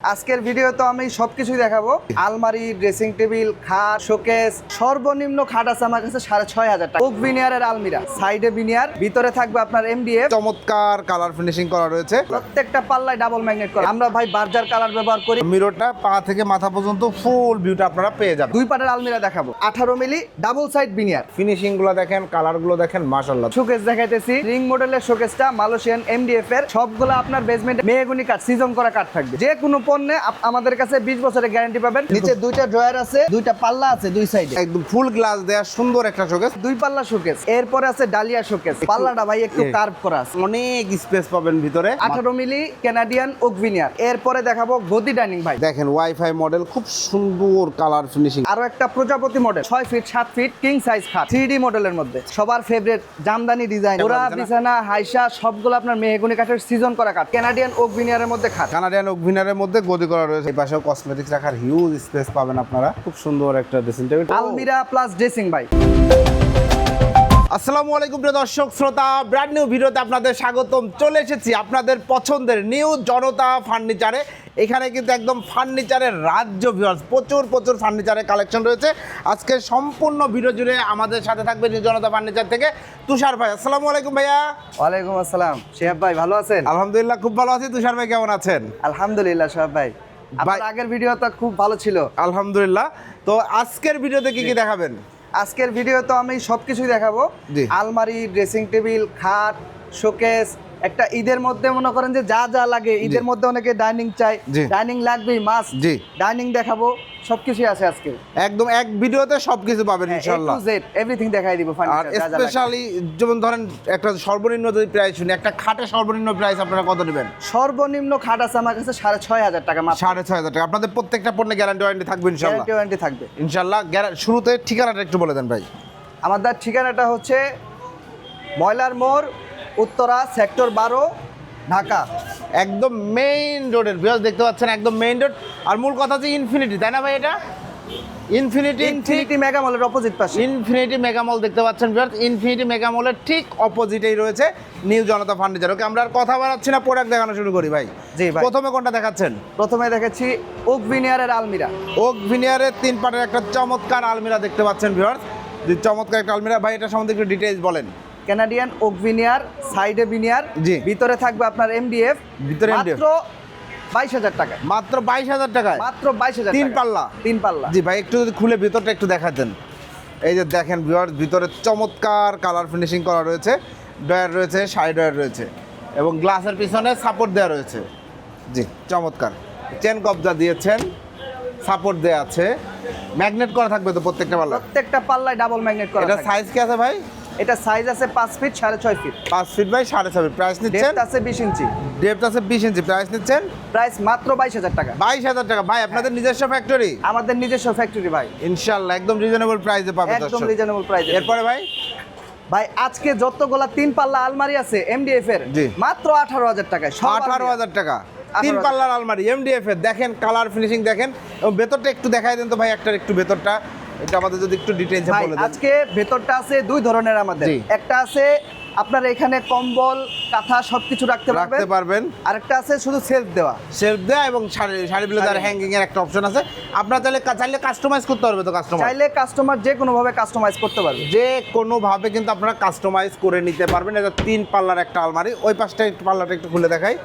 আজকের ভিডিও তো আমি সবকিছুই দেখাবো। আলমারি ড্রেসিং টেবিল খাট শোকেস সর্বনিম্ন খাট আছে আমার কাছে সাড়ে ছয় হাজার টাকা। ওক বিনিয়ারের আলমিরা সাইডে বিনিয়ার ভিতরে থাকবে আপনার এমডিএফ চমৎকার কালার ফিনিশিং করা রয়েছে। প্রত্যেকটা পাল্লায় ডাবল ম্যাগনেট করা। আমরা ভাই বার্জার কালার ব্যবহার করি। মিরোটা পা থেকে মাথা পর্যন্ত ফুল ভিউটা আপনারা পেয়ে যাবেন। দুই পাটের আলমিরা দেখাবো। আঠারো মিলি ডাবল সাইড বিনিয়ার ফিনিশিংগুলো দেখেন কালারগুলো দেখেন মাশাল্লাহ শোকেস দেখাইতেছি। রিং মডেলের শোকেসটা মালয়েশিয়ান এমডিএফ এর। সবগুলো আপনার বেসমেন্টে মেহগুনি কাঠ সিজন করা কাঠ থাকবে। যে কোনো পণ্যে আমাদের কাছে বিশ বছরের গ্যারান্টি পাবেন। নিচে দুইটা ড্রয়ার আছে দুইটা পাল্লা আছে দুই সাইডে। একদম ফুল গ্লাস দেয়া সুন্দর একটা শোকেস দুই পাল্লা শোকেস এরপরে আছে ডালিয়া শোকেস পাল্লাটা ভাই একটু। কার্ভ করা আছে। অনেক স্পেস পাবেন ভিতরে। আঠারো মিলি কানাডিয়ান ওকভিনিয়ার এরপরে দেখাবো গদি ডাইনিং ভাই। দেখেন ওয়াইফাই মডেল খুব সুন্দর কালার ফিনিশিং আরও একটা প্রজাপতি মডেল ছয় ফিট সাত ফিট কিং সাইজ খাট। থ্রি ডি মডেলের মধ্যে। সবার ফেভারিট জামদানি ডিজাইন ওরা বিছানা। হাইসা সবগুলো আপনার মেহগুনি কাঠের সিজন করা কাঠ কানাডিয়ান ওকভিনিয়ারের মধ্যে খাট। কানাডিয়ান ওভিনারের মধ্যে গদি করা রয়েছে। এই পাশেও কসমেটিক্স রাখার হিউজ স্পেস পাবেন আপনারা। খুব সুন্দর একটা ড্রেসিং টেবিল আলমিরা প্লাস ড্রেসিং ভাই। আসসালামু আলাইকুম প্রিয় দর্শক শ্রোতা ব্র্যান্ড নিউ ভিডিওতে আপনাদের স্বাগতম। চলে এসেছি আপনাদের পছন্দের নিউ জনতা ফার্নিচারে এখানে কিন্তু একদম ফার্নিচারের রাজ্য ভিউয়ার্স প্রচুর প্রচুর ফার্নিচারের কালেকশন রয়েছে। আজকে সম্পূর্ণ ভিডিও জুড়ে আমাদের সাথে থাকবে নিউ জনতা ফার্নিচার থেকে তুষার ভাই। আসসালামু আলাইকুম ভাইয়া। ওয়ালাইকুম আসসালাম। শিহাব ভাই ভালো আছেন? আলহামদুলিল্লাহ খুব ভালো আছি। তুষার ভাই কেমন আছেন? আলহামদুলিল্লাহ শিহাব ভাই। আগের ভিডিওটা খুব ভালো ছিল। আলহামদুলিল্লাহ। তো আজকের ভিডিওতে কি কি দেখাবেন? আজকের ভিডিও তো আমি সবকিছুই দেখাবো। আলমারি ড্রেসিং টেবিল খাট শোকেস একটা ঈদের মধ্যে মনে করেন যে যা যা লাগে ঈদের মধ্যে অনেকে ডাইনিং চাই। ডাইনিং লাগবেই মাস জি। ডাইনিং দেখাবো সবকিছুই আছে আজকে। একদম এক ভিডিওতে সবকিছু পাবেন ইনশাআল্লাহ। জেড এভরিথিং দেখাই দিব আর স্পেশালি যেমন ধরেন একটা সর্বনিম্ন যদি প্রাইস শুনি একটা খাটে সর্বনিম্ন প্রাইস আপনারা কত নেবেন? সর্বনিম্ন খাট আছে আমার কাছে সাড়ে ছয় হাজার টাকা মাত্র। সাড়ে ছয় হাজার টাকা। আপনাদের প্রত্যেকটা পণ্যে গ্যারান্টি ওয়ারেন্টি থাকবে ইনশাল্লাহ গ্যারান্টি ওয়ারেন্টি থাকবে। ইনশাল্লাহ গ্যারা- শুরুতে ঠিকানাটা একটু বলে দেন ভাই। আমাদের ঠিকানাটা হচ্ছে ময়লার মোড় উত্তরা সেক্টর বারো ঢাকা। একদম মেইন রোডের বিকজ দেখতে পাচ্ছেন একদম মেইন রোড আর মূল কথা হচ্ছে ইনফিনিটি তাই না ভাই এটা? ইনফিনিটি ইনফিনিটি মেগা মলের অপোজিট পাশে। ইনফিনিটি মেগামল দেখতে পাচ্ছেন বিকজ ইনফিনিটি মেগামলের ঠিক অপোজিটেই রয়েছে নিউ জনতা ফার্নিচার ওকে আমরা আর কথা বাড়াচ্ছি না প্রোডাক্ট দেখানো শুরু করি ভাই। জি ভাই। প্রথমে কোনটা দেখাচ্ছেন? প্রথমে দেখেছি ওক ভিনিয়ারের আলমিরা ওক ভিনিয়ারের তিন পাটের একটা চমৎকার আলমিরা দেখতে পাচ্ছেন যে চমৎকার একটা আলমিরা ভাই এটা সম্বন্ধে একটু ডিটেইলস বলেন। কানাডিয়ান ওক ভিনিয়ার সাইডে ভিনিয়ার জি। ভিতরে থাকবে আপনার এমডিএফ ভিতরে মাত্র বাইশ হাজার টাকা মাত্র বাইশ হাজার টাকায়? মাত্র বাইশ হাজার তিন পাল্লা? তিন পাল্লা। জি ভাই একটু যদি খুলে ভিতরটা একটু দেখাতেন। এই যে দেখেন ভিউয়ার্স ভিতরে চমৎকার কালার ফিনিশিং করা রয়েছে। ডয়ার রয়েছে সাইড ডয়ার রয়েছে। এবং গ্লাসের পিছনে সাপোর্ট দেওয়া রয়েছে। জি চমৎকার। চেন কবজা দিয়েছেন সাপোর্ট দেওয়া আছে। ম্যাগনেট করা থাকবে তো প্রত্যেকটা পাল্লা প্রত্যেকটা পাল্লায় ডাবল ম্যাগনেট করা এটা সাইজ কি আছে ভাই? এটা সাইজ আছে পাঁচ ফিট সাড়ে ছয় ফিট পাঁচ ফিট বাই সাড়ে ছয় ফিট প্রাইস নিচ্ছেন? আছে বিশ ইঞ্চি। ডেপথ আছে বিশ ইঞ্চি। প্রাইস নিচ্ছেন? প্রাইস মাত্র বাইশ হাজার টাকা। বাইশ হাজার টাকা। ভাই আপনাদের নিজস্ব ফ্যাক্টরি আমাদের নিজস্ব ফ্যাক্টরি ভাই। ইনশাল্লাহ একদম রিজনেবল প্রাইসে পাবে একদম রিজনেবল প্রাইস এরপরে ভাই? ভাই আজকে যতগুলা তিন পাল্লা আলমারি আছে এমডিএফ এর। মাত্র আঠারো হাজার টাকায় আঠারো হাজার টাকা। তিন পাল্লার আলমারি এমডিএফ এর। দেখেন কালার ফিনিশিং দেখেন। এবং ভেতরটা একটু দেখাই দেন তো ভাই একটা একটু ভেতরটা। এটা আমাদের যদি একটু ডিটেইলসে বলে দেন। আজকে ভেতরটা আছে দুই ধরনের আমাদের। একটা আছে আপনার এখানে কম্বল কাঁথা সবকিছু রাখতে রাখতে পারবেন। পারবেন। আরেকটা আছে শুধু সেলফ দেওয়া। শেলফ দেয়া এবং শাড়ি শাড়ি ব্লেজার হ্যাঙ্গিং এর একটা অপশন আছে। আপনারা চাইলে চাইলে কাস্টমাইজ করতে পারবে তো কাস্টমার চাইলে কাস্টমার যে কোনো ভাবে কাস্টমাইজ করতে পারবে। যে কোনোভাবে কিন্তু আপনারা কাস্টমাইজ করে নিতে পারবেন। এটা তিন পাল্লার একটা আলমারি। ওই পাশটা একটু পাল্লাটা একটু খুলে দেখাই।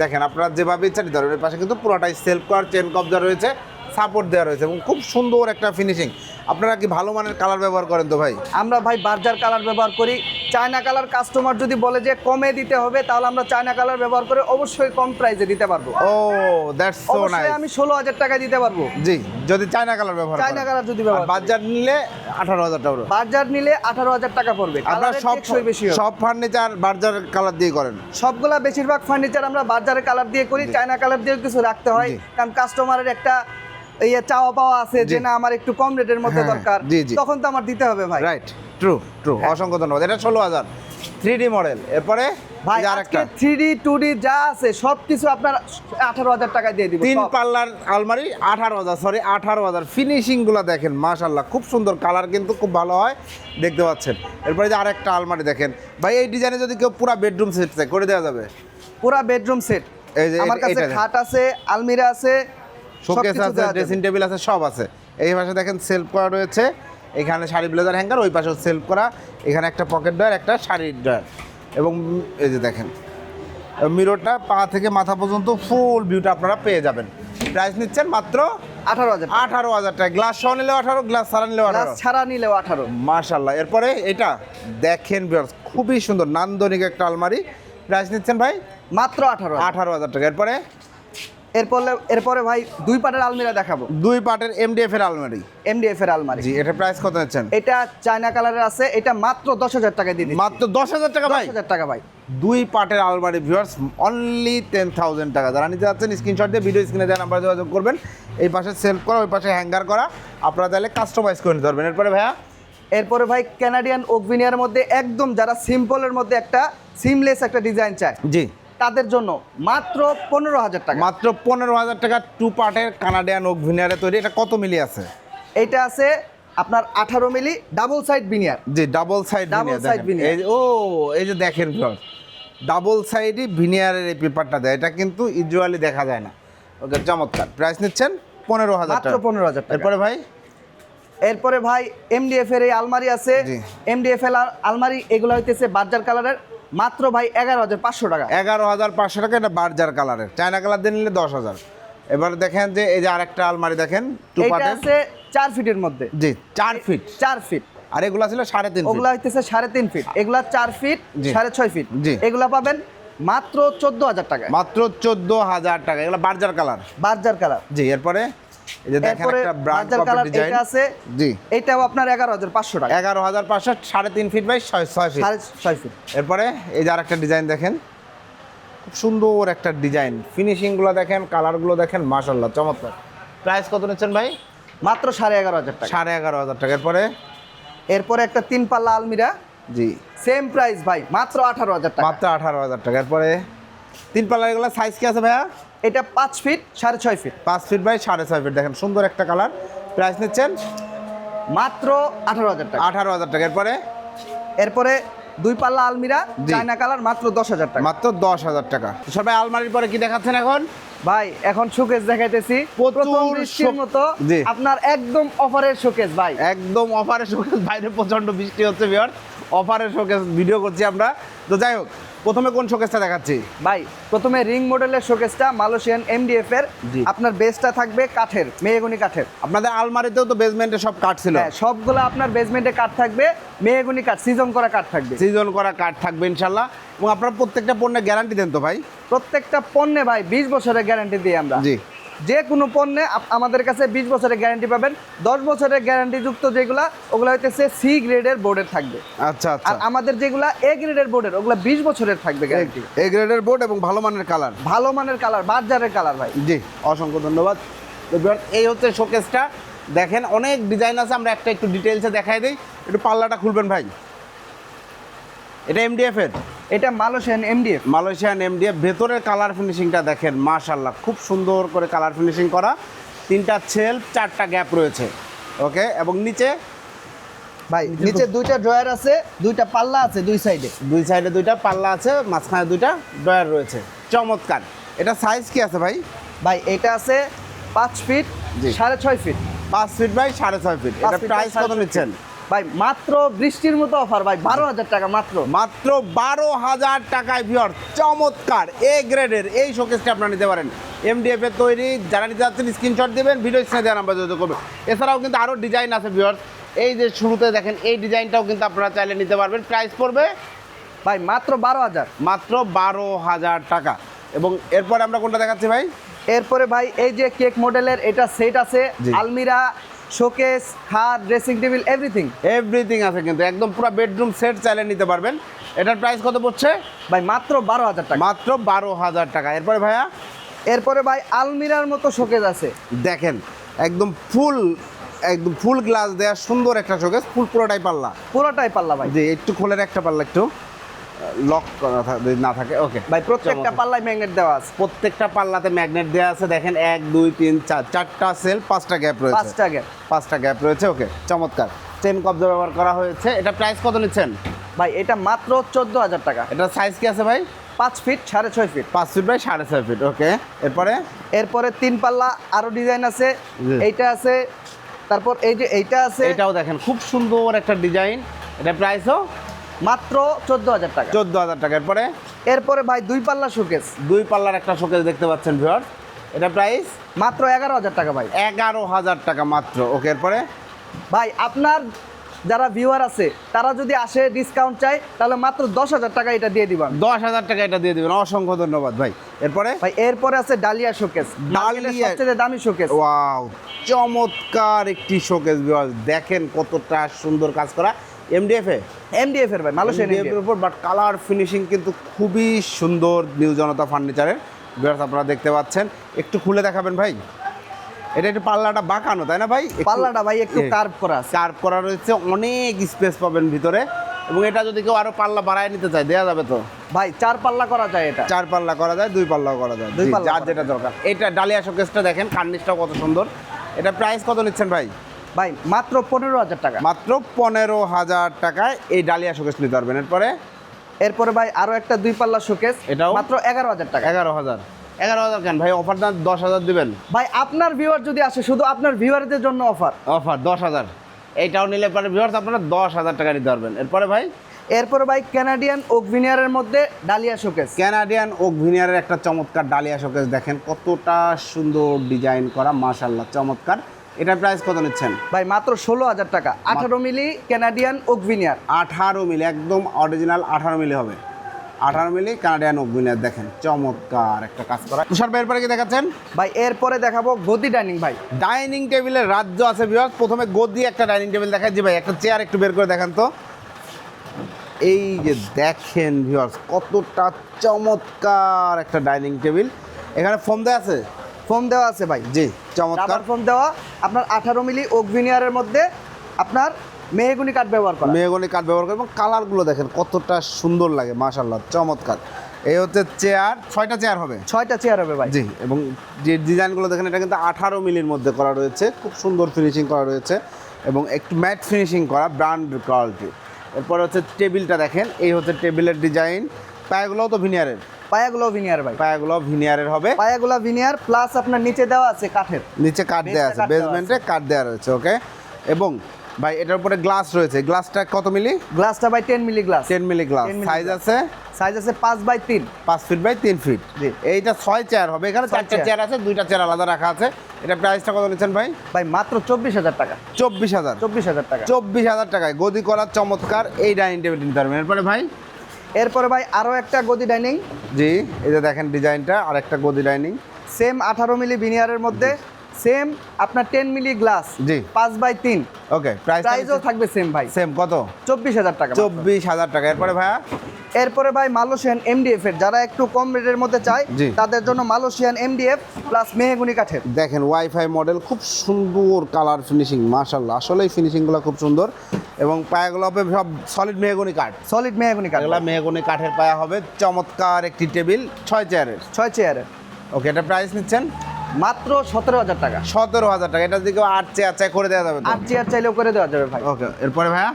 দেখেন আপনারা যেভাবে ইচ্ছা নিতে পারবেন। ওই পাশে কিন্তু পুরোটাই সেলফ করার চেন কবজা রয়েছে। সাপোর্ট দেওয়া রয়েছে এবং খুব সুন্দর একটা ফিনিশিং আপনারা কি ভালো মানের কালার ব্যবহার করেন তো ভাই? আমরা ভাই বার্জার কালার ব্যবহার করি। চায়না কালার কাস্টমার যদি বলে যে কমে দিতে হবে তাহলে আমরা চায়না কালার ব্যবহার করে অবশ্যই কম প্রাইসে দিতে পারব। ও দ্যাটস সো নাইস আমি ষোলো হাজার টাকায় দিতে পারব। জি যদি চায়না কালার ব্যবহার চায়না কালার যদি ব্যবহার। বাজার নিলে আঠারো হাজার টাকা বার্জার নিলে আঠারো হাজার টাকা পড়বে। আপনারা সব বেশি সব ফার্নিচার বাজার কালার দিয়ে করেন। সবগুলা বেশিরভাগ ফার্নিচার আমরা বাজারে কালার দিয়ে করি চায়না কালার দিয়েও কিছু রাখতে হয়। কারণ কাস্টমারের একটা ইয়ে চাওয়া পাওয়া আছে যে না আমার একটু কম রেটের মধ্যে হ্যাঁ, দরকার জি, জি। তখন তো আমার দিতে হবে ভাই। রাইট ট্রু ট্রু অসংখ্য ধন্যবাদ। এটা ষোলো হাজার থ্রি ডি মডেল এরপরে ভাই আজকে থ্রি ডি টু ডি যা আছে সব কিছু আপনার আঠারো হাজার টাকায় দিয়ে দিব তিন পাল্লার আলমারি আঠারো হাজার সরি আঠারো হাজার। ফিনিশিংগুলো দেখেন মাশাল্লাহ খুব সুন্দর কালার কিন্তু খুব ভালো হয় দেখতে পাচ্ছেন। এরপরে যে আরেকটা আলমারি দেখেন। ভাই এই ডিজাইনে যদি কেউ পুরো বেডরুম সেট করে দেওয়া যাবে? পুরা বেডরুম সেট এই যে আমার কাছে খাট আছে আলমিরা আছে শোকেস আছে ড্রেসিং টেবিল আছে সব আছে। এই পাশে দেখেন সেলফ করা রয়েছে। এখানে শাড়ি ব্লেজার হ্যাঙ্গার ওই পাশেও সেলফ করা। এখানে একটা পকেট ডয়ার একটা শাড়ির ডয়ার এবং এই যে দেখেন মিররটা পা থেকে মাথা পর্যন্ত ফুল ভিউটা আপনারা পেয়ে যাবেন। প্রাইস নিচ্ছেন মাত্র আঠারো হাজার আঠারো হাজার টাকা। গ্লাস সহ নিলেও আঠারো গ্লাস ছাড়া নিলেও গ্লাস আঠারো। ছাড়া নিলেও আঠারো। মার্শাল্লাহ এরপরে এটা দেখেন viewers, খুবই সুন্দর নান্দনিক একটা আলমারি। প্রাইস নিচ্ছেন ভাই? মাত্র আঠারো আঠারো হাজার টাকা। এরপরে এরপরে এরপরে ভাই দুই পাটের আলমিরা দেখাবো। দুই পার্টের এমডিএফ এর আলমারি। এমডিএফ এর আলমারি। জি এটা প্রাইস কত নিচ্ছেন? এটা চায়না কালারের আছে এটা মাত্র দশ হাজার টাকা দিয়ে মাত্র দশ হাজার টাকা ভাই? হাজার টাকা ভাই। দুই পার্টের আলমারি ভিউয়ার্স অনলি টেন থাউজেন্ড টাকা। যারা নিতে যাচ্ছেন স্ক্রিনশট দিয়ে ভিডিও স্ক্রিনে দেওয়া নাম্বার যোগাযোগ করবেন। এই পাশে সেলফ করা ওই পাশে হ্যাঙ্গার করা। আপনারা তাহলে কাস্টমাইজ করে নিতে পারবেন। এরপরে ভাইয়া? এরপরে ভাই ক্যানাডিয়ান ওকভিনিয়ার মধ্যে একদম যারা সিম্পলের মধ্যে একটা সিমলেস একটা ডিজাইন চায়। জি। তাদের জন্য মাত্র পনেরো হাজার টাকা। মাত্র পনেরো হাজার টাকা টু পার্টের কানাডিয়ান ওক ভিনিয়ারে তৈরি। এটা কত মিলি আছে? এটা আছে আপনার আঠারো মিলি ডাবল সাইড বিনিয়ার জি ডাবল সাইড ডাবল। এই যে- ও এই যে দেখেন ডাবল সাইডই ভিনিয়ারের এই পেপারটা দেয়। এটা কিন্তু ইউজুয়ালি দেখা যায় না। ওকে চমৎকার। প্রাইস নিচ্ছেন পনেরো হাজার মাত্র পনেরো হাজার এরপরে ভাই? এরপরে ভাই এমডিএফ এর এই আলমারি আছে। এমডিএফ এর আলমারি এগুলো হইতেছে বাজার কালারের। মাত্র ভাই এগারো হাজার পাঁচশো টাকা। এগারো হাজার পাঁচশো টাকা এটা বার্জার কালারের। চায়না কালার দিয়ে নিলে দশ হাজার। এবার দেখেন যে এই যে আরেকটা আলমারি দেখেন টু পার্টের আছে চার ফিটের মধ্যে। জি চার ফিট। চার ফিট। আর এগুলা ছিল সাড়ে তিন ওগুলা হইতেছে সাড়ে তিন ফিট। এগুলা চার ফিট। সাড়ে ছয় ফিট। জি। এগুলা পাবেন মাত্র চোদ্দ হাজার টাকা মাত্র চোদ্দ হাজার টাকা। এগুলো বার্জার কালার। Berger colour. জি এরপরে? এই যে দেখেন এরপরে একটা ব্রান্ড কালার এটা আছে। জি। এটাও আপনার এগারো হাজার পাঁচশো টাকা। এগারো হাজার পাঁচশো সাড়ে তিন ফিট বাই ছয় ছয় ফিট সাড়ে ফিট এরপরে এই যে আরেকটা ডিজাইন দেখেন। খুব সুন্দর একটা ডিজাইন ফিনিশিংগুলো দেখেন কালারগুলো দেখেন মাশাল্লাহ চমৎকার। প্রাইস কত নিচ্ছেন ভাই? মাত্র সাড়ে এগারো হাজার টাকা। সাড়ে এগারো হাজার টাকা। এরপরে? এরপরে একটা তিন পাল্লা আলমিরা। জি। সেম প্রাইস ভাই মাত্র আঠারো হাজার টাকা। মাত্র আঠারো হাজার টাকা। এরপরে? তিন পাল্লার এগুলো সাইজ কি আছে ভাইয়া? এটা পাঁচ ফিট সাড়ে ছয় ফিট। পাঁচ ফিট বাই সাড়ে ছয় ফিট দেখেন সুন্দর একটা কালার। প্রাইস নিচ্ছেন? মাত্র আঠারো হাজার টাকা। আঠারো হাজার টাকা। এরপরে? এরপরে দুই পাল্লা আলমিরা। চায়না কালার মাত্র দশ হাজার টাকা। মাত্র দশ হাজার টাকা। সবাই আলমারির পরে কি দেখাচ্ছেন এখন? ভাই এখন শোকেস দেখাইতেছি। প্রথম বৃষ্টির মতো আপনার একদম অফারের শোকেস ভাই। একদম অফারের শোকেস বাইরে প্রচণ্ড বৃষ্টি হচ্ছে বিয়ার অফারের শোকেস ভিডিও করছি আমরা। তো যাই হোক প্রথমে কোন শোকেসটা দেখাচ্ছি? ভাই প্রথমে রিং মডেলের শোকেসটা মালয়েশিয়ান এমডিএফ এর আপনার বেসটা থাকবে কাঠের মেয়েগুনি কাঠের। আপনাদের আলমারিতেও তো বেসমেন্টে সব কাঠ ছিল। হ্যাঁ সবগুলো আপনার বেসমেন্টে কাঠ থাকবে মেয়েগুনি কাঠ সিজন করা কাঠ থাকবে। সিজন করা কাঠ থাকবে ইনশাল্লাহ এবং আপনার প্রত্যেকটা পণ্যে গ্যারান্টি দেন তো ভাই? প্রত্যেকটা পণ্যে ভাই বিশ বছরের গ্যারান্টি দিই আমরা। জি। যে কোনো পণ্যে আমাদের কাছে বিশ বছরের গ্যারান্টি পাবেন দশ বছরের গ্যারান্টি যুক্ত যেগুলা ওগুলো হইতেছে সি গ্রেডের বোর্ডের থাকবে। আচ্ছা আর আচ্ছা। আমাদের যেগুলা এ গ্রেডের বোর্ডের ওগুলো বিশ বছরের থাকবে গ্যারান্টি এ গ্রেডের বোর্ড এবং ভালো মানের কালার। ভালো মানের কালার বাজারের কালার ভাই। জি অসংখ্য ধন্যবাদ। এই হচ্ছে শোকেসটা দেখেন অনেক ডিজাইন আছে আমরা একটা একটু ডিটেলসে দেখাই দিই। একটু পাল্লাটা খুলবেন ভাই। এটা এমডিএফ এর? এটা মালয়েশিয়ান এমডিএফ মালয়েশিয়ান এমডিএফ ভেতরের কালার ফিনিশিংটা দেখেন মাশাল্লাহ খুব সুন্দর করে কালার ফিনিশিং করা। তিনটা সেলফ চারটা গ্যাপ রয়েছে ওকে এবং নিচে? ভাই নিচে দুইটা ড্রয়ার আছে দুইটা পাল্লা আছে দুই সাইডে দুই সাইডে দুইটা পাল্লা আছে মাঝখানে দুইটা ড্রয়ার রয়েছে। চমৎকার। এটা সাইজ কি আছে ভাই? ভাই এটা আছে পাঁচ ফিট। সাড়ে ছয় ফিট পাঁচ ফিট বাই সাড়ে ছয় ফিট এটা প্রাইস কত নিচ্ছেন? ভাই মাত্র বৃষ্টির মতো অফার ভাই বারো হাজার টাকা মাত্র। মাত্র বারো হাজার টাকায় ভিওর চমৎকার এ গ্রেডের এই শোকেসটা আপনারা নিতে পারেন। এমডিএফ এর তৈরি যারা নিতে যাচ্ছেন স্ক্রিনশট দেবেন ভিডিও স্ক্রিনে দেওয়া নাম্বার যোগাযোগ করবেন। এছাড়াও কিন্তু আরও ডিজাইন আছে ভিওর এই যে শুরুতে দেখেন এই ডিজাইনটাও কিন্তু আপনারা চাইলে নিতে পারবেন। প্রাইস পড়বে? ভাই মাত্র বারো হাজার। মাত্র বারো হাজার টাকা। এবং এরপরে আমরা কোনটা দেখাচ্ছি ভাই? এরপরে ভাই এই যে কেক মডেলের এটা সেট আছে। আলমিরা শোকেস খাট ড্রেসিং টেবিল এভরিথিং এভরিথিং আছে কিন্তু একদম পুরো বেডরুম সেট চাইলে নিতে পারবেন। এটার প্রাইস কত পড়ছে? ভাই মাত্র বারো হাজার টাকা। মাত্র বারো হাজার টাকা। এরপরে ভাইয়া? এরপরে ভাই আলমিরার মতো শোকেস আছে। দেখেন একদম ফুল একদম ফুল গ্লাস দেওয়া সুন্দর একটা শোকেস ফুল পুরোটাই পাল্লা। পুরোটাই পাল্লা ভাই। জি একটু খোলের একটা পাল্লা একটু। লক করা থা- যদি না থাকে ওকে ভাই প্রত্যেকটা পাল্লায় ম্যাগনেট দেওয়া আছে। প্রত্যেকটা পাল্লাতে ম্যাগনেট দেওয়া আছে দেখেন এক দুই তিন চার চারটা সেল পাঁচটা গ্যাপ রয়েছে। পাঁচটা গ্যাপ পাঁচটা গ্যাপ রয়েছে ওকে চমৎকার। চেন কবজা ব্যবহার করা হয়েছে এটা প্রাইস কত নিচ্ছেন? ভাই এটা মাত্র চোদ্দ হাজার টাকা। এটা সাইজ কি আছে ভাই? পাঁচ ফিট সাড়ে ছয় ফিট পাঁচ ফিট বাই সাড়ে ছয় ফিট ওকে এরপরে? এরপরে তিন পাল্লা আরও ডিজাইন আছে। এইটা আছে তারপর এই যে এইটা আছে। এটাও দেখেন খুব সুন্দর একটা ডিজাইন এটা প্রাইসও মাত্র চোদ্দ হাজার টাকা। চোদ্দ হাজার টাকা। এরপরে? এরপরে ভাই দুই পাল্লা শোকেস। দুই পাল্লার একটা শোকেস দেখতে পাচ্ছেন ভিওর এটা প্রাইস মাত্র এগারো হাজার টাকা ভাই। এগারো হাজার টাকা মাত্র। ওকে এরপরে? ভাই আপনার যারা ভিউয়ার আছে তারা যদি আসে ডিসকাউন্ট চায় তাহলে মাত্র দশ হাজার টাকা এটা দিয়ে দিবেন। দশ হাজার টাকা এটা দিয়ে দিবেন। অসংখ্য ধন্যবাদ ভাই। এরপরে? ভাই এরপরে আছে ডালিয়া শোকেস। ডালিয়া সবচেয়ে দামি শোকেস। ওয়াও চমৎকার একটি শোকেস ভিওর দেখেন কতটা সুন্দর কাজ করা। এমডিএফ এ? এমডিএফ এর ভাই মালয়েশিয়ান MDF এর উপর বাট কালার ফিনিশিং কিন্তু খুবই সুন্দর নিউ জনতা ফার্নিচারের ভিউয়ার্স আপনারা দেখতে পাচ্ছেন। একটু খুলে দেখাবেন ভাই। এটা একটু পাল্লাটা বাঁকানো তাই না ভাই? পাল্লাটা ভাই একটু কার্ভ করা কার্ভ করা রয়েছে অনেক স্পেস পাবেন ভিতরে। এবং এটা যদি কেউ আরও পাল্লা বাড়ায় নিতে চায় দেওয়া যাবে তো? ভাই চার পাল্লা করা যায় এটা। চার পাল্লা করা যায় দুই পাল্লা করা যায়। দুই পাল্লা যার যেটা দরকার। এটা ডালিয়া শোকেসটা দেখেন কার্নিশটাও কত সুন্দর। এটা প্রাইস কত নিচ্ছেন ভাই? ভাই মাত্র পনেরো হাজার টাকা। মাত্র পনেরো হাজার টাকায় এই ডালিয়া শোকেস নিতে পারবেন। এরপরে? এরপরে ভাই আরও একটা দুই পাল্লা শোকেস এটাও? মাত্র এগারো হাজার টাকা। এগারো হাজার। এগারো হাজার কেন? ভাই অফার দাম দশ হাজার দিবেন। ভাই আপনার ভিউয়ার যদি আসে শুধু আপনার ভিউয়ারদের জন্য অফার অফার দশ হাজার। এইটাও নিলে পরে ভিউয়ার্স আপনারা দশ হাজার টাকা নিতে পারবেন। এরপরে ভাই? এরপরে ভাই ক্যানাডিয়ান ওকভিনিয়ারের মধ্যে ডালিয়া শোকেস ক্যানাডিয়ান ওক ভিনিয়ারের একটা চমৎকার ডালিয়া শোকেস দেখেন কতটা সুন্দর ডিজাইন করা মাশাল্লাহ চমৎকার। এটার প্রাইস কত নিচ্ছেন? ভাই মাত্র ষোলো হাজার টাকা। আঠারো মিলি ক্যানাডিয়ান ওকভিনিয়ার আঠারো মিলি একদম অরিজিনাল আঠারো মিলি হবে। আঠারো মিলি কানাডিয়ান ওক দেখেন চমৎকার একটা কাজ করা। তুষার ভাই এরপরে কি দেখাচ্ছেন? ভাই এরপরে দেখাবো গদি ডাইনিং ভাই। ডাইনিং টেবিলের রাজ্য আছে বিভাগ প্রথমে গদি একটা ডাইনিং টেবিল দেখায় জি ভাই একটা চেয়ার একটু বের করে দেখান তো। এই যে দেখেন ভিউয়ার্স কতটা চমৎকার একটা ডাইনিং টেবিল এখানে ফোম দেওয়া আছে? ফোম দেওয়া আছে ভাই। জি চমৎকার। ফোম দেওয়া আপনার আঠারো মিলি ওকভিনিয়ারের মধ্যে আপনার মেহগুনি কাঠ ব্যবহার করা। মেহগনি কাঠ ব্যবহার করে এবং কালারগুলো দেখেন কতটা সুন্দর লাগে মাশাল্লাহ চমৎকার। এই হচ্ছে চেয়ার ছয়টা চেয়ার হবে? ছয়টা চেয়ার হবে ভাই। জি এবং যে ডিজাইনগুলো দেখেন এটা কিন্তু আঠারো মিলির মধ্যে করা রয়েছে খুব সুন্দর ফিনিশিং করা রয়েছে এবং একটু ম্যাট ফিনিশিং করা ব্র্যান্ড কোয়ালিটি এরপরে হচ্ছে টেবিলটা দেখেন এই হচ্ছে টেবিলের ডিজাইন পায়াগুলোও তো ভিনিয়ারের পায়াগুলো ভিনিয়ার ভাই। পায়াগুলো ভিনিয়ারের হবে। পায়াগুলো ভিনিয়ার প্লাস আপনার নিচে দেওয়া আছে কাঠের। নিচে কাঠ দেওয়া আছে কাঠ বেসমেন্টে কাঠ দেওয়া রয়েছে ওকে এবং ভাই এটার উপরে গ্লাস রয়েছে। গ্লাসটা কত মিলি? গ্লাসটা ভাই ten milli glass ten milli glass size আছে? সাইজ আছে পাঁচ বাই তিন। পাঁচ ফিট বাই তিন ফিট এইটা ছয় চেয়ার হবে। এখানে চারটে চেয়ার। চেয়ার আছে দুইটা চেয়ার আলাদা রাখা আছে। এটা প্রাইসটা কত নিচ্ছেন ভাই? ভাই মাত্র চব্বিশ হাজার টাকা। চব্বিশ হাজার। চব্বিশ হাজার টাকা। চব্বিশ হাজার টাকায়। গদি করার চমৎকার। এই ডাইনিং টেবিল নিতে পারবেন। এরপরে ভাই এরপরে ভাই আরও একটা গদি ডাইনিং। জি এই যে দেখেন ডিজাইনটা আর একটা গদি ডাইনিং। সেম আঠারো মিলি বিনিয়ারের মধ্যে। সেম আপনার টেন মিলি গ্লাস জি। পাঁচ বাই তিন। ওকে প্রাইস প্রাইসও থাকবে সেম ভাই। সেম কত? চব্বিশ হাজার টাকা মাত্র। চব্বিশ হাজার টাকা। এরপরে ভাইয়া? এরপরে ভাই মালয়েশিয়ান এমডিএফ এর যারা একটু কম রেটের মধ্যে চায়। তাদের জন্য মালয়েশিয়ান এমডিএফ প্লাস মেহগুনি কাঠের। দেখেন ওয়াইফাই মডেল খুব সুন্দর কালার ফিনিশিং মাশাল্লাহ আসলেই ফিনিশিংগুলো খুব সুন্দর। এবং পায়াগুলো হবে সব সলিড মেহগনি কাঠ। সলিড মেহগুনি কাঠ। এগুলা মেহগনি কাঠের পায়া হবে। চমৎকার একটি টেবিল ছয় চেয়ারের ছয় চেয়ারের ওকে এটা প্রাইস নিচ্ছেন? মাত্র সতেরো হাজার টাকা। সতেরো হাজার টাকা। এটা দিকে আট চেয়ার চাই করে দেওয়া যাবে আট চেয়ার চাইলেও করে দেওয়া যাবে ভাই। ওকে এরপরে ভাইয়া?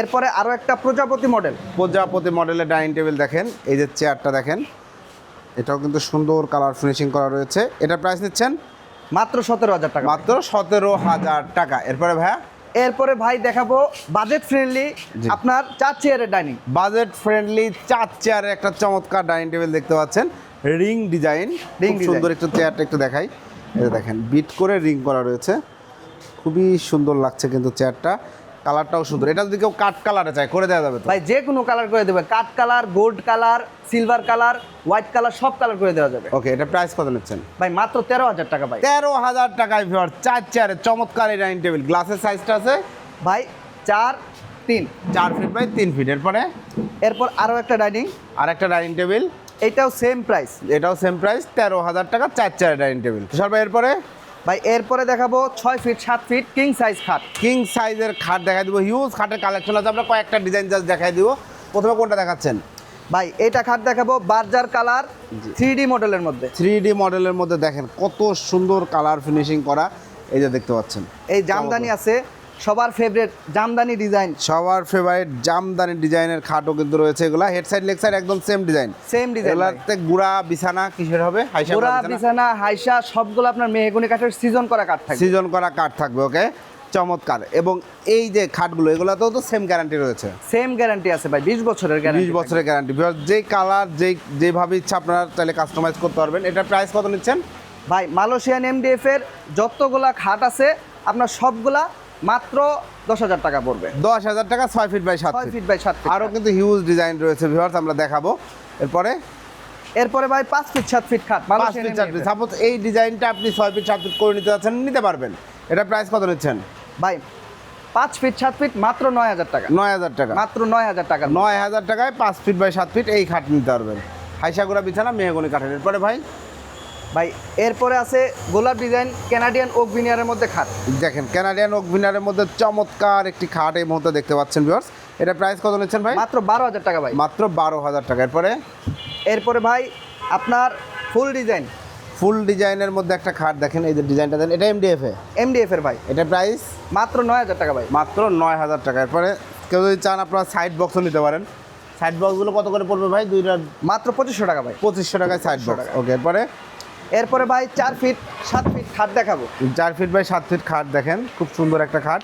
এরপরে আরও একটা প্রজাপতি মডেল প্রজাপতি মডেলের ডাইনিং টেবিল দেখেন এই যে চেয়ারটা দেখেন এটাও কিন্তু সুন্দর কালার ফিনিশিং করা রয়েছে। এটা প্রাইস নিচ্ছেন? মাত্র সতেরো হাজার টাকা। মাত্র সতেরো হাজার টাকা। এরপরে ভাইয়া? এরপরে ভাই দেখাবো বাজেট ফ্রেন্ডলি আপনার চার চেয়ারের ডাইনিং বাজেট ফ্রেন্ডলি চার চেয়ারের একটা চমৎকার ডাইনিং টেবিল দেখতে পাচ্ছেন। Ring design ring. সুন্দর একটু চেয়ারটা একটু দেখাই। যে দেখেন বিট করে রিং করা রয়েছে। খুবই সুন্দর লাগছে কিন্তু চেয়ারটা। কালারটাও সুন্দর। এটা যদি কেউ কাঠ কালারে চায় করে দেওয়া যাবে ভাই যে কোনো কালার করে দেবে। কাঠ colour gold colour silver colour white colour সব কালার করে দেওয়া যাবে। ওকে এটা প্রাইস কত নিচ্ছেন? ভাই মাত্র তেরো হাজার টাকা ভাই। তেরো হাজার টাকায় ভিওর চার চেয়ারে চমৎকার এই ডাইনিং টেবিল গ্লাসের সাইজটা আছে? ভাই চার তিন। চার ফিট বাই তিন ফিট এরপরে? এরপর আরও একটা ডাইনিং আর একটা ডাইনিং টেবিল এটাও সেম প্রাইস এটাও সেম প্রাইস তেরো হাজার টাকা চার চেয়ারের ডাইনিং টেবিল ভাই এরপরে? ভাই এরপরে দেখাবো ছয় ফিট সাত ফিট কিং সাইজ খাট। কিং সাইজের খাট দেখাই দিব হিউজ খাটের কালেকশন আছে আমরা কয়েকটা ডিজাইন জাস্ট দেখাই দিব। প্রথমে কোনটা দেখাচ্ছেন? ভাই এটা খাট দেখাবো বার্জার কালার থ্রি ডি মডেলের মধ্যে। থ্রি ডি মডেলের মধ্যে দেখেন কত সুন্দর কালার ফিনিশিং করা। এই যে দেখতে পাচ্ছেন। এই জামদানি আছে সবার ফেভারিট জামদানি ডিজাইন সবার ফেভারিট জামদানি ডিজাইনের খাটও কিন্তু রয়েছে এগুলা। হেড সাইড লেগ সাইড একদম সেম ডিজাইন সেম ডিজাইন এগুলাতে গুড়া বিছানা কিসের হবে? হাইসা পুরা বিছানা হাইসা সবগুলো আপনার মেহগুনি কাঠের সিজন করা কাঠ থাকবে। সিজন করা কাঠ থাকবে ওকে চমৎকার। এবং এই যে খাটগুলো এগুলাতেও তো সেম গ্যারান্টি রয়েছে। সেম গ্যারান্টি আছে ভাই 20 বছরের বিশ গ্যারান্টি বছরের গ্যারান্টি যে কালার যেই যেভাবে ইচ্ছা আপনারা তাহলে কাস্টমাইজ করতে পারবেন। এটা প্রাইস কত নিচ্ছেন? ভাই মালয়েশিয়ান এমডিএফ এর যতগুলা খাট আছে আপনার সবগুলা মাত্র দশ হাজার টাকা পড়বে। দশ হাজার টাকা ছয় ফিট বাই সাত ফিট বাই সাত আরও কিন্তু হিউজ ডিজাইন রয়েছে ভিউয়ার্স আমরা দেখাবো। এরপরে? এরপরে ভাই পাঁচ ফিট সাত ফিট খাট পাঁচ ফিট চার ফিট সাপোজ এই ডিজাইনটা আপনি ছয় ফিট সাত ফিট করে নিতে চাচ্ছেন নিতে পারবেন। এটা প্রাইস কত নিচ্ছেন? ভাই পাঁচ ফিট সাত ফিট মাত্র নয় হাজার টাকা। নয় হাজার টাকা। মাত্র নয় হাজার টাকা নয় হাজার টাকায় পাঁচ ফিট বাই সাত ফিট এই খাট নিতে পারবেন। হাইসাগুড়া বিছানা মেহগনি কাঠের। এরপরে ভাই? ভাই এরপরে আছে গোলাপ ডিজাইন কানাডিয়ান ওক ভিনিয়ারের মধ্যে খাট। দেখেন ক্যানাডিয়ান ওক ভিনারের মধ্যে চমৎকার একটি খাট এই মুহূর্তে দেখতে পাচ্ছেন ভিউয়ার্স এটা প্রাইস কত নিচ্ছেন ভাই? মাত্র বারো হাজার টাকা ভাই। মাত্র বারো হাজার টাকা। এরপরে? এরপরে ভাই আপনার ফুল ডিজাইন ফুল ডিজাইনের মধ্যে একটা খাট দেখেন এই যে ডিজাইনটা দেন এটা এমডিএফ এ এমডিএফ এর? ভাই। এটা প্রাইস মাত্র নয় হাজার টাকা ভাই। মাত্র নয় হাজার টাকা। এরপরে কেউ যদি চান আপনারা সাইড বক্সও নিতে পারেন। সাইড বক্সগুলো কত করে পড়বে ভাই? দুইটা মাত্র পঁচিশশো টাকা ভাই। পঁচিশশো টাকায় সাইড বক্স ওকে এরপরে? এরপরে ভাই চার ফিট সাত ফিট খাট দেখাবো। চার ফিট বাই সাত ফিট খাট দেখেন খুব সুন্দর একটা খাট।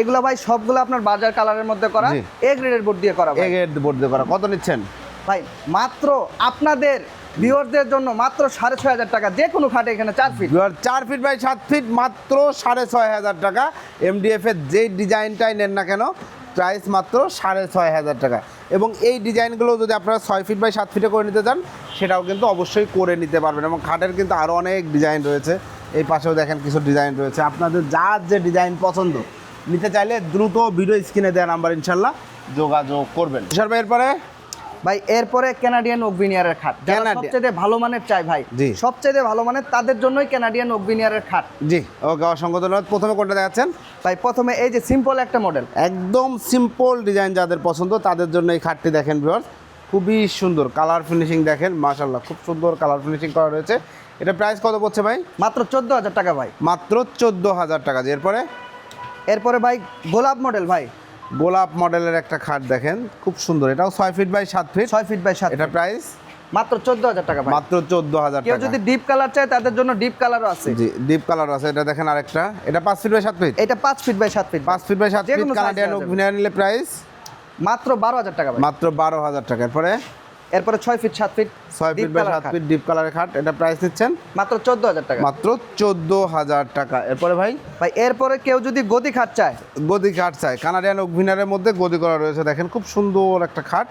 এগুলো ভাই সবগুলো আপনার বাজার কালারের মধ্যে করা। এ গ্রেডের বোর্ড দিয়ে করা ভাই। এগের বোর্ড দিয়ে করা। কত নিচ্ছেন? ভাই মাত্র আপনাদের ভিউয়ারদের জন্য মাত্র সাড়ে ছয় হাজার টাকা। যে কোনো খাটে এখানে চার ফিট চার ফিট বাই সাত ফিট মাত্র সাড়ে ছয় হাজার টাকা। এমডিএফ এর যেই ডিজাইনটাই নেন না কেন প্রাইস মাত্র সাড়ে ছয় হাজার টাকা। এবং এই ডিজাইনগুলো যদি আপনারা ছয় ফিট বাই সাত ফিটে করে নিতে চান, সেটাও কিন্তু অবশ্যই করে নিতে পারবেন এবং খাটের কিন্তু আরও অনেক ডিজাইন রয়েছে। এই পাশেও দেখেন কিছু ডিজাইন রয়েছে। আপনাদের যার যে ডিজাইন পছন্দ, নিতে চাইলে দ্রুত ভিডিও স্ক্রিনে দেওয়া নাম্বার ইনশাল্লাহ যোগাযোগ করবেন। তুষার ভাই এরপরে ভাই এরপরে কানাডিয়ান ওকভিনিয়ারের খাট। সবচেয়ে ভালো মানের চাই ভাই। সবচেয়ে ভালো মানের তাদের জন্যই কানাডিয়ান ওকভিনিয়ারের খাট। জি ওকে অসংখ্য ধন্যবাদ। প্রথমে কোনটা দেখাচ্ছেন? ভাই প্রথমে এই যে সিম্পল একটা মডেল একদম সিম্পল ডিজাইন যাদের পছন্দ তাদের জন্য এই খাটটি দেখেন ভিউয়ার্স খুবই সুন্দর কালার ফিনিশিং দেখেন মাশাল্লাহ খুব সুন্দর কালার ফিনিশিং করা রয়েছে। এটা প্রাইস কত পড়ছে ভাই? মাত্র চোদ্দ হাজার টাকা ভাই। মাত্র চোদ্দ হাজার টাকা এরপরে? এরপরে ভাই গোলাপ মডেল ভাই। গোলাপ মডেলের একটা খাট দেখেন খুব সুন্দর। এটাও ছয় ফিট বাই সাত ফিট ছয় ফিট বাই সাত এটা প্রাইস মাত্র চোদ্দ হাজার টাকা মাত্র চোদ্দ হাজার কেউ যদি ডিপ কালার চায় তাদের জন্য ডিপ কালারও আছে। জি ডিপ কালার আছে। এটা দেখেন আরেকটা। এটা পাঁচ ফিট বাই সাত ফিট এটা পাঁচ ফিট বাই সাত ফিট পাঁচ ফিট বাই সাত ফিট কানাডিয়ান নিলে প্রাইস মাত্র বারো হাজার টাকা মাত্র বারো হাজার টাকা। এরপরে? এরপরে ছয় ফিট সাত ফিট ছয় ফিট বাই সাত ফিট ডিপ কালারের খাট এটা প্রাইস নিচ্ছেন মাত্র চোদ্দ হাজার টাকা। মাত্র চোদ্দ হাজার টাকা। এরপরে ভাই? ভাই এরপরে কেউ যদি গদি খাট চায়? গদি খাট চাই কানাডিয়ান অভিনারের মধ্যে গদি করা রয়েছে দেখেন খুব সুন্দর একটা খাট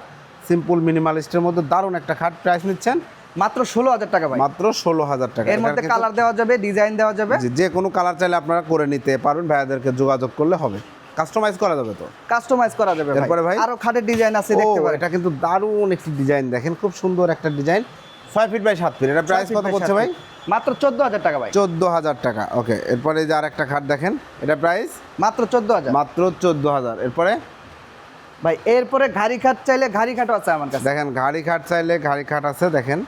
সিম্পল মিনিমালিস্টের মধ্যে দারুণ একটা খাট প্রাইস নিচ্ছেন। মাত্র ষোলো হাজার টাকা ভাই। মাত্র ষোলো হাজার টাকা। এর মধ্যে কালার দেওয়া যাবে ডিজাইন দেওয়া যাবে। যে কোনো কালার চাইলে আপনারা করে নিতে পারবেন ভাইয়াদেরকে যোগাযোগ করলে হবে। কাস্টমাইজ করা যাবে তো? কাস্টমাইজ করা যাবে এরপরে ভাই? আরও খাটের ডিজাইন আছে দেখতে পারেন। এটা কিন্তু দারুণ একটি ডিজাইন দেখেন খুব সুন্দর একটা ডিজাইন ছয় ফিট বাই সাত ফিট এটা প্রাইস কত পড়ছে ভাই? মাত্র চোদ্দ হাজার টাকা ভাই। চোদ্দ হাজার টাকা ওকে এরপরে যে আর একটা খাট দেখেন এটা প্রাইস মাত্র চোদ্দ হাজার মাত্র চোদ্দ হাজার এরপরে? ভাই এরপরে ঘাড়ি খাট চাইলে ঘাড়ি খাটও আছে আমার কাছে। দেখেন ঘাড়ি খাট চাইলে ঘাড়ি খাট আছে দেখেন।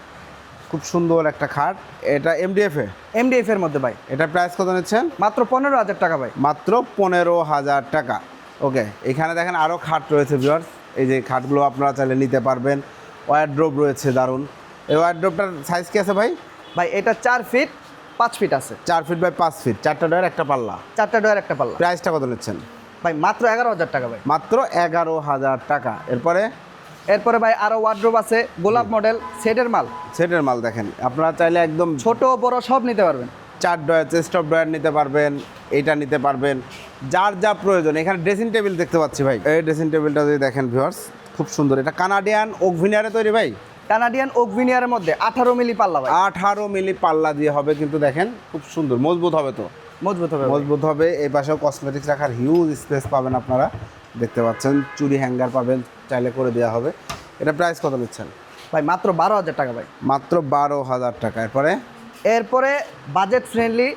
খুব সুন্দর একটা খাট। এটা এমডিএফ এ? এমডিএফ এর মধ্যে ভাই। এটা প্রাইস কত নিচ্ছেন? মাত্র পনেরো হাজার টাকা ভাই। মাত্র পনেরো হাজার টাকা। ওকে এখানে দেখেন আরও খাট রয়েছে ভিউয়ার্স এই যে খাটগুলো আপনারা চাইলে নিতে পারবেন। ওয়ারড্রোপ রয়েছে দারুণ। এই ওয়ারড্রোপটার সাইজ কি আছে ভাই? ভাই এটা চার ফিট পাঁচ ফিট আছে। চার ফিট বাই পাঁচ ফিট চারটা ডয়ের একটা পাল্লা। চারটা ডোয়ার একটা পাল্লা। প্রাইসটা কত নিচ্ছেন? ভাই মাত্র এগারো হাজার টাকা ভাই। মাত্র এগারো হাজার টাকা। এরপরে? এরপরে ভাই আরও ওয়ার্ড্রোব আছে গোলাপ মডেল সেটের মাল। সেটের মাল দেখেন আপনারা চাইলে একদম ছোট বড় সব নিতে পারবেন। চার ডয়ার চেস্ট অফ ডয়ার নিতে পারবেন এইটা নিতে পারবেন যার যা প্রয়োজন। এখানে ড্রেসিং টেবিল দেখতে পাচ্ছি ভাই। এই ড্রেসিং টেবিলটা যদি দেখেন ভিউয়ার্স খুব সুন্দর। এটা কানাডিয়ান ওকভিনারে তৈরি ভাই। কানাডিয়ান ওকভিনিয়ারের মধ্যে আঠারো মিলি পাল্লা ভাই। আঠারো মিলি পাল্লা দিয়ে হবে কিন্তু দেখেন খুব সুন্দর মজবুত হবে তো। মজবুত হবে মজবুত হবে এই পাশেও কসমেটিক্স রাখার হিউজ স্পেস পাবেন আপনারা। দেখতে পাচ্ছেন। চুরি হ্যাঙ্গার পাবেন চাইলে করে দেওয়া হবে। এটা প্রাইস কত নিচ্ছেন? ভাই মাত্র বারো হাজার টাকা ভাই। মাত্র বারো হাজার টাকা। এরপরে? এরপরে বাজেট ফ্রেন্ডলি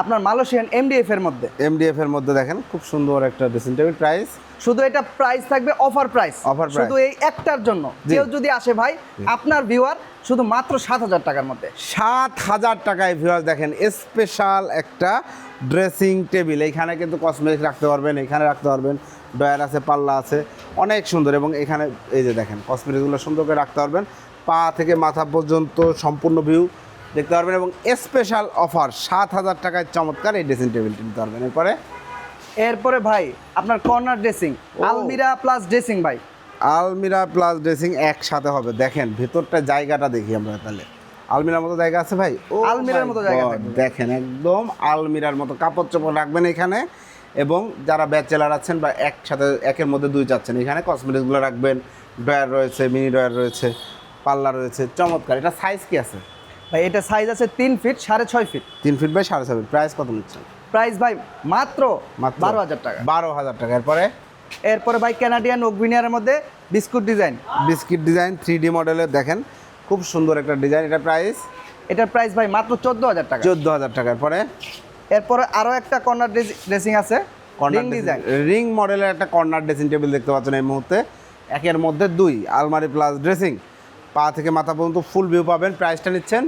আপনার মালয়েশিয়ান এমডিএফ এর মধ্যে। এমডিএফ এর মধ্যে দেখেন খুব সুন্দর একটা ড্রেসিং টেবিল প্রাইস শুধু এটা প্রাইস থাকবে অফার প্রাইস price। শুধু এই একটার জন্য। কেউ যদি আসে ভাই আপনার ভিউয়ার শুধু মাত্র সাত হাজার টাকার মধ্যে। সাত হাজার টাকায় ভিউয়ার্স দেখেন স্পেশাল একটা ড্রেসিং টেবিল এইখানে কিন্তু কসমেটিক রাখতে পারবেন এখানে রাখতে পারবেন ডয়ার আছে পাল্লা আছে অনেক সুন্দর। এবং এখানে এই যে দেখেন কসমেটিকগুলো সুন্দর করে রাখতে পারবেন। পা থেকে মাথা পর্যন্ত সম্পূর্ণ ভিউ দেখতে পারবেন এবং স্পেশাল অফার সাত হাজার টাকায় চমৎকার এই ড্রেসিং টেবিলটি নিতে পারবেন। এরপরে? এরপরে ভাই আপনার কর্নার ড্রেসিং আলমিরা প্লাস ড্রেসিং ভাই। আলমিরা প্লাস ড্রেসিং একসাথে হবে। দেখেন ভেতরটা জায়গাটা দেখি আমরা তাহলে। আলমিরার মতো জায়গা আছে ভাই? ও আলমিরার মতো জায়গা দেখেন একদম আলমিরার মতো কাপড় চোপড় রাখবেন এখানে এবং যারা ব্যাচেলার আছেন বা একসাথে একের মধ্যে দুই চাচ্ছেন এখানে কসমেটিক্সগুলো রাখবেন। ড্রয়ার রয়েছে মিনি ড্রয়ার রয়েছে পাল্লা রয়েছে চমৎকার। এটা সাইজ কি আছে? ভাই এটা সাইজ আছে তিন ফিট সাড়ে ছয় ফিট তিন ফিট বাই সাড়ে ছয় ফিট প্রাইস কত নিচ্ছেন? প্রাইস ভাই মাত্র মাত্র বারো হাজার টাকা। বারো হাজার টাকা। এরপরে? এরপরে ভাই ক্যানাডিয়ান ওগভিনিয়ারের মধ্যে biscuit design biscuit design three D মডেলের দেখেন খুব সুন্দর একটা ডিজাইন এটা প্রাইস এটার প্রাইস ভাই মাত্র চোদ্দ হাজার টাকা। চোদ্দ হাজার টাকার পরে এরপরে আরও একটা কর্নার ড্রেসিং আছে রিং ডিজাইন রিং মডেলের একটা কর্নার ড্রেসিং টেবিল দেখতে পাচ্ছেন এই মুহূর্তে। একের মধ্যে দুই আলমারি প্লাস ড্রেসিং পা থেকে মাথা পর্যন্ত ফুল ভিউ পাবেন প্রাইসটা নিচ্ছেন?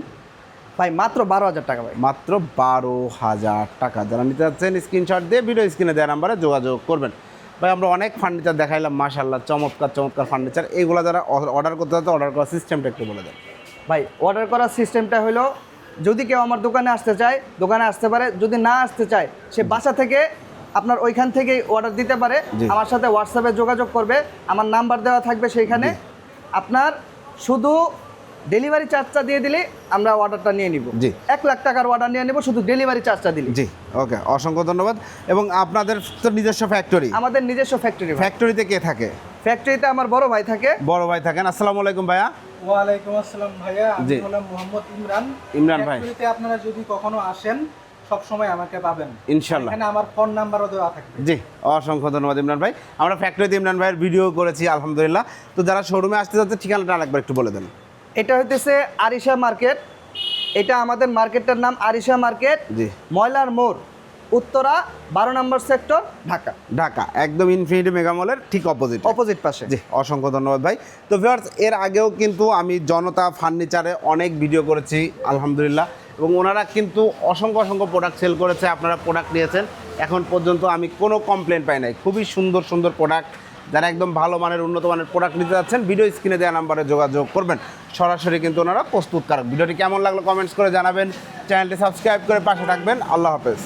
ভাই মাত্র বারো হাজার টাকা ভাই। মাত্র বারো হাজার টাকা। যারা নিতে যাচ্ছেন স্ক্রিনশট দিয়ে ভিডিও স্ক্রিনে দেওয়া নাম্বারে যোগাযোগ করবেন। ভাই আমরা অনেক ফার্নিচার দেখাইলাম মাশাল্লাহ চমৎকার চমৎকার ফার্নিচার এইগুলো যারা অর্ডার করতে যাচ্ছে অর্ডার করার সিস্টেমটা একটু বলে দেন। ভাই অর্ডার করার সিস্টেমটা হলো যদি কেউ আমার দোকানে আসতে চায় দোকানে আসতে পারে যদি না আসতে চায় সে বাসা থেকে আপনার ওইখান থেকেই অর্ডার দিতে পারে। আমার সাথে হোয়াটসঅ্যাপে যোগাযোগ করবে আমার নাম্বার দেওয়া থাকবে সেইখানে। আপনার শুধু ডেলিভারি চার্জটা দিয়ে দিলে আমরা অর্ডারটা নিয়ে নিব। জি। এক লাখ টাকার অর্ডার নিয়ে নিব শুধু ডেলিভারি চার্জটা দিলে। জি ওকে অসংখ্য ধন্যবাদ। এবং আপনাদের তো নিজস্ব ফ্যাক্টরি আমাদের নিজস্ব ফ্যাক্টরি ফ্যাক্টরিতে কে থাকে? ফ্যাক্টরিতে আমার বড় ভাই থাকে। বড় ভাই থাকেন। আসসালামু আলাইকুম ভাইয়া। ওয়ালাইকুম আসসালাম ভাইয়া। আমি জি। হলাম মোহাম্মদ ইমরান। ইমরান ভাই। ফ্যাক্টরিতে আপনারা যদি কখনো আসেন সব সময় আমাকে পাবেন। ইনশাল্লাহ এখানে আমার ফোন নাম্বারও দেওয়া থাকবে। জি অসংখ্য ধন্যবাদ ইমরান ভাই। আমরা ফ্যাক্টরিতে ইমরান ভাইয়ের ভিডিও করেছি আলহামদুলিল্লাহ। তো যারা শোরুমে আসতে যাচ্ছে ঠিকানাটা আরেকবার একটু বলে দেন। এটা হইতেছে আরিশা মার্কেট। এটা আমাদের মার্কেটটার নাম আরিশা মার্কেট। জি। ময়লার মোড় উত্তরা বারো নম্বর সেক্টর ঢাকা। ঢাকা একদম ইনফিনিটি মেগামলের ঠিক অপোজিট অপোজিট পাশে। জি অসংখ্য ধন্যবাদ ভাই। তো ভিউয়ার্স এর আগেও কিন্তু আমি জনতা ফার্নিচারে অনেক ভিডিও করেছি আলহামদুলিল্লাহ। এবং ওনারা কিন্তু অসংখ্য অসংখ্য প্রোডাক্ট সেল করেছে আপনারা প্রোডাক্ট নিয়েছেন। এখন পর্যন্ত আমি কোনো কমপ্লেন পাই নাই। খুবই সুন্দর সুন্দর প্রোডাক্ট যারা একদম ভালো মানের উন্নত মানের প্রোডাক্ট নিতে যাচ্ছেন ভিডিও স্ক্রিনে দেওয়া নাম্বারে যোগাযোগ করবেন। সরাসরি কিন্তু ওনারা প্রস্তুত প্রস্তুতকারক। ভিডিওটি কেমন লাগল কমেন্টস করে জানাবেন। চ্যানেলটি সাবস্ক্রাইব করে পাশে থাকবেন। আল্লাহ হাফেজ।